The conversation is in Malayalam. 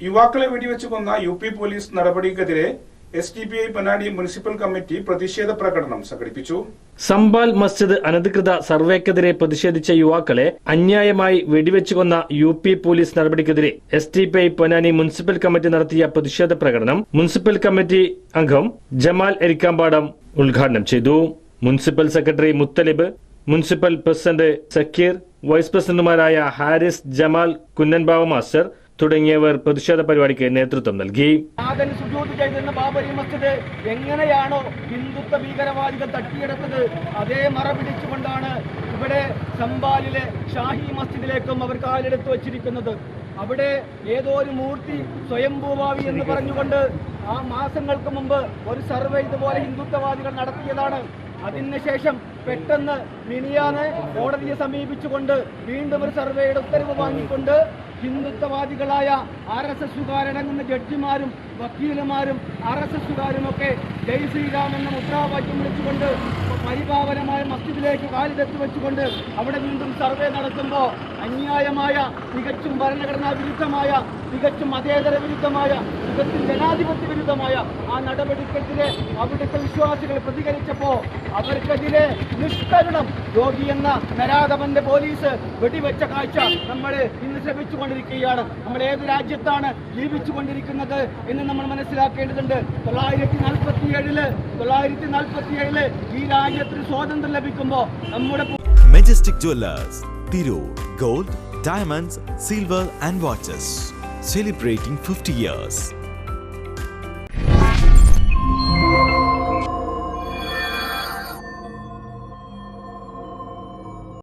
യുവാക്കളെ വെടിവെച്ച് കൊന്ന യു പി പോലീസ് നടപടിക്കെതിരെ എസ് ഡി പി ഐ പനാടി മുനിസിപ്പൽ കമ്മിറ്റി പ്രതിഷേധ പ്രകടനം സംഘടിപ്പിച്ചു. സംബാൽ മസ്ജിദ് അനധികൃത സർവേക്കെതിരെ പ്രതിഷേധിച്ച യുവാക്കളെ അന്യായമായി വെടിവെച്ചു കൊന്ന യു പി പോലീസ് നടപടിക്കെതിരെ S T P I Ponnani municipal committee നടത്തിയ പ്രതിഷേധ പ്രകടനം മുനിസിപ്പൽ കമ്മിറ്റി അംഗം ജമാൽ എരിക്കാമ്പാടം ഉദ്ഘാടനം ചെയ്തു. Municipal secretary Muthalib municipal president Sakkir vice പ്രസിഡന്റുമാരായ ഹാരിസ് ജമാൽ കുന്നൻബാവ മാസ്റ്റർ തുടങ്ങിയവർ പ്രതിഷേധ പരിപാടിക്ക് നേതൃത്വം നൽകി. ബാബരി എങ്ങനെയാണോ ഹിന്ദുത്വ ഭീകരവാദികൾ തട്ടിയെടുത്തത് അതേ മറ പിടിച്ചുകൊണ്ടാണ് ഇവിടെ സംബാലിലെ ഷാഹി മസ്ജിദിലേക്കും അവർ കാലെടുത്ത് വച്ചിരിക്കുന്നത്. അവിടെ ഏതോ ഒരു മൂർത്തി സ്വയംഭൂഭാവി എന്ന് പറഞ്ഞുകൊണ്ട് ആ മാസങ്ങൾക്ക് മുമ്പ് ഒരു സർവേ ഇതുപോലെ ഹിന്ദുത്വവാദികൾ നടത്തിയതാണ്. അതിനുശേഷം പെട്ടെന്ന് മിനിയാനെ കോടതിയെ സമീപിച്ചുകൊണ്ട് വീണ്ടും ഒരു സർവേയുടെ ഉത്തരവ് വാങ്ങിക്കൊണ്ട് ഹിന്ദുത്വവാദികളായ ആർ എസ് എസുകാരടങ്ങുന്ന ജഡ്ജിമാരും വക്കീലുമാരും ആർ എസ് എസുകാരുമൊക്കെ ജയ് ശ്രീരാം എന്ന മുദ്രാവാക്യം വിളിച്ചുകൊണ്ട് പരിപാവനമായ മസ്ജിദിലേക്ക് കാലിതെത്തി വെച്ചുകൊണ്ട് അവിടെ വീണ്ടും സർവേ നടത്തുമ്പോൾ അന്യായമായ തികച്ചും ഭരണഘടനാ വിരുദ്ധമായ തികച്ചും മതേതര വിരുദ്ധമായ തികച്ചും ജനാധിപത്യ വിരുദ്ധമായ ആ നടപടിക്കെതിരെ അവിടുത്തെ വിശ്വാസികൾ പ്രതികരിച്ചപ്പോൾ അവർക്കെതിരെ നിഷ്കരണം യോഗി എന്ന നരാധവന്റെ പോലീസ് വെടിവെച്ച കാഴ്ച നമ്മൾ ഇന്ന് ശ്രമിച്ചുകൊണ്ടിരിക്കുകയാണ്. നമ്മൾ ഏത് രാജ്യത്താണ് ജീവിച്ചുകൊണ്ടിരിക്കുന്നത് എന്ന് നമ്മൾ മനസ്സിലാക്കേണ്ടതുണ്ട്. തൊള്ളായിരത്തി നാൽപ്പത്തി ഏഴിൽ തൊള്ളായിരത്തി നാൽപ്പത്തി ഏഴിൽ ഈ രാജ്യത്തിന് സ്വാതന്ത്ര്യം ലഭിക്കുമ്പോൾ നമ്മുടെ Majestic Jewelers, Tiro, Gold, Diamonds, Silver and Watches. Celebrating 50 years.